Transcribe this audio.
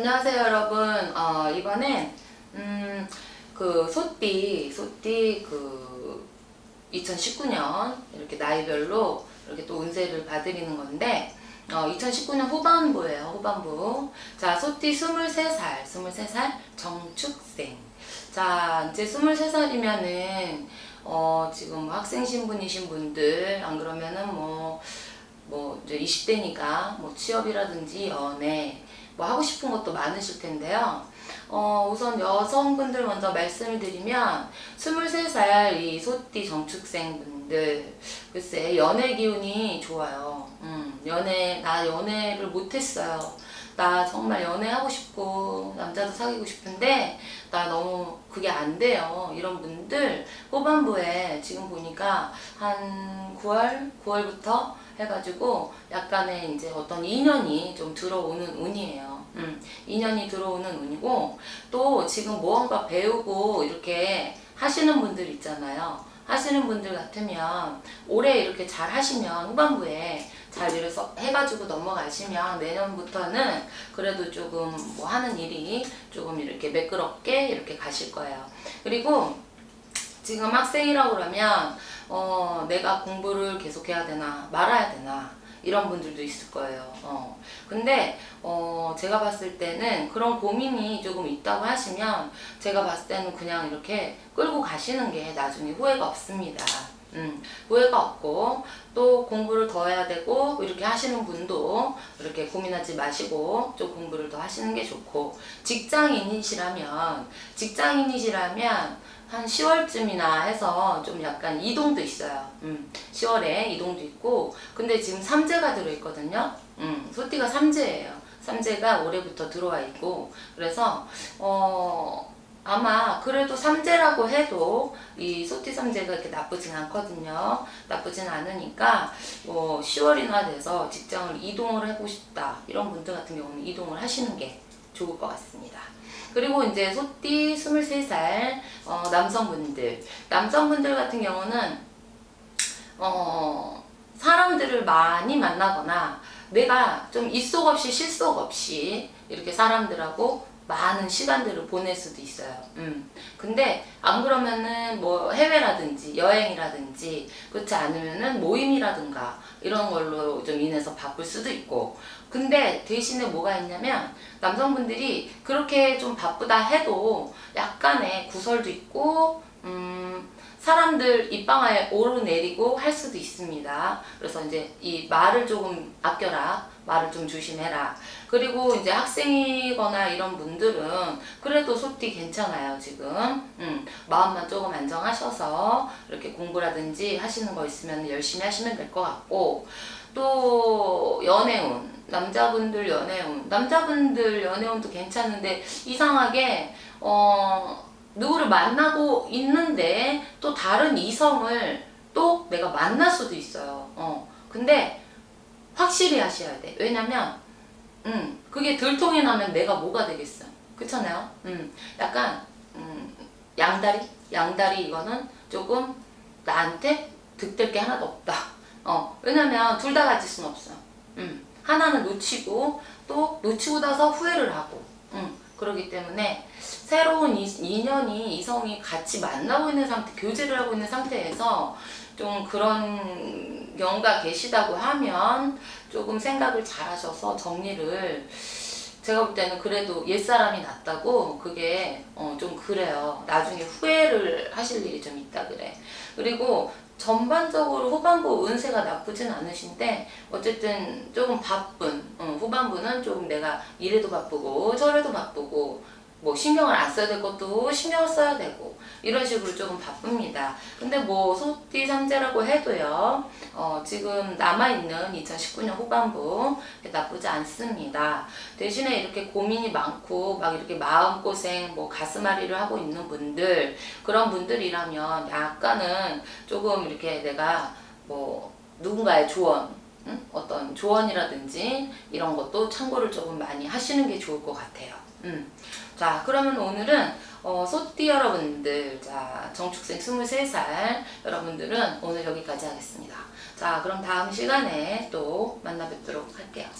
안녕하세요 여러분. 어, 이번엔 음, 그 소띠 소띠 그 2019년 이렇게 나이별로 이렇게 또 운세를 봐드리는 건데 어, 2019년 후반부예요 후반부. 자 소띠 23살 23살 정축생. 자 이제 23살이면은 어, 지금 학생 신분이신 분들 안 그러면은 뭐뭐 이제 20대니까 뭐 취업이라든지 연애 뭐 하고 싶은 것도 많으실 텐데요. 어, 우선 여성분들 먼저 말씀을 드리면 23살 이 소띠 정축생분들 글쎄 연애 기운이 좋아요. 음, 연애 나 연애를 못했어요. 나 정말 연애하고 싶고 남자도 사귀고 싶은데 나 너무 그게 안 돼요. 이런 분들 후반부에 지금 보니까 한 9월 9월부터 해가지고 약간의 이제 어떤 인연이 좀 들어오는 운이에요. 음, 인연이 들어오는 운이고 또 지금 무언가 배우고 이렇게 하시는 분들 있잖아요. 하시는 분들 같으면 올해 이렇게 잘 하시면 후반부에 잘 이래서 해가지고 넘어가시면 내년부터는 그래도 조금 뭐 하는 일이 조금 이렇게 매끄럽게 이렇게 가실 거예요. 그리고 지금 학생이라고 그러면 어, 내가 공부를 계속해야 되나 말아야 되나 이런 분들도 있을 거예요. 어. 근데 어, 제가 봤을 때는 그런 고민이 조금 있다고 하시면 제가 봤을 때는 그냥 이렇게 끌고 가시는 게 나중에 후회가 없습니다. 음, 후회가 없고 또 공부를 더 해야 되고 이렇게 하시는 분도 이렇게 고민하지 마시고 좀 공부를 더 하시는 게 좋고 직장인이시라면 직장인이시라면 한 10월쯤이나 해서 좀 약간 이동도 있어요. 음, 10월에 이동도 있고 근데 지금 삼재가 들어있거든요. 음, 소띠가 삼재예요. 삼재가 올해부터 들어와 있고 그래서 어 아마 그래도 삼재라고 해도 이 소띠 삼재가 이렇게 나쁘진 않거든요. 나쁘진 않으니까 뭐 10월이나 돼서 직장을 이동을 하고 싶다 이런 분들 같은 경우는 이동을 하시는 게 좋을 것 같습니다. 그리고 이제 소띠 23살 어, 남성분들 남성분들 같은 경우는 어, 사람들을 많이 만나거나 내가 좀 입속 없이 실속 없이 이렇게 사람들하고 많은 시간들을 보낼 수도 있어요. 음. 근데 안 그러면은 뭐 해외라든지 여행이라든지 그렇지 않으면은 모임이라든가 이런 걸로 좀 인해서 바쁠 수도 있고. 근데 대신에 뭐가 있냐면 남성분들이 그렇게 좀 바쁘다 해도 약간의 구설도 있고 음 사람들 입방아에 오르내리고 할 수도 있습니다. 그래서 이제 이 말을 조금 아껴라. 말을 좀 조심해라. 그리고 이제 학생이거나 이런 분들은 그래도 소띠 괜찮아요, 지금. 음, 마음만 조금 안정하셔서 이렇게 공부라든지 하시는 거 있으면 열심히 하시면 될 것 같고, 또 연애운, 남자분들 연애운, 남자분들 연애운도 괜찮은데 이상하게, 어, 누구를 만나고 있는데 또 다른 이성을 또 내가 만날 수도 있어요. 어. 근데 확실히 하셔야 돼. 왜냐면, 음, 그게 들통이 나면 내가 뭐가 되겠어. 그렇잖아요. 음, 약간, 음, 양다리? 양다리 이거는 조금 나한테 득될 게 하나도 없다. 어, 왜냐면 둘 다 가질 순 없어. 음, 하나는 놓치고 또 놓치고 나서 후회를 하고. 음, 그렇기 때문에 새로운 이, 인연이 이성이 같이 만나고 있는 상태, 교제를 하고 있는 상태에서 좀 그런 경우가 계시다고 하면 조금 생각을 잘 하셔서 정리를 제가 볼 때는 그래도 옛사람이 낫다고 그게 어, 좀 그래요. 나중에 후회를 하실 일이 좀 있다 그래. 그리고 전반적으로 후반부 운세가 나쁘진 않으신데 어쨌든 조금 바쁜 어, 후반부는 조금 내가 이래도 바쁘고 저래도 바쁘고 뭐 신경을 안 써야 될 것도 신경을 써야 되고 이런 식으로 조금 바쁩니다. 근데 뭐 소띠 삼재라고 해도요. 어, 지금 남아있는 2019년 후반부 나쁘지 않습니다. 대신에 이렇게 고민이 많고 막 이렇게 마음고생 뭐 가슴앓이를 하고 있는 분들 그런 분들이라면 약간은 조금 이렇게 내가 뭐 누군가의 조언 응? 어떤 조언이라든지 이런 것도 참고를 조금 많이 하시는 게 좋을 것 같아요. 음. 자, 그러면 오늘은 어, 소띠 여러분들, 자, 정축생 23살 여러분들은 오늘 여기까지 하겠습니다. 자, 그럼 다음 시간에 또 만나 뵙도록 할게요.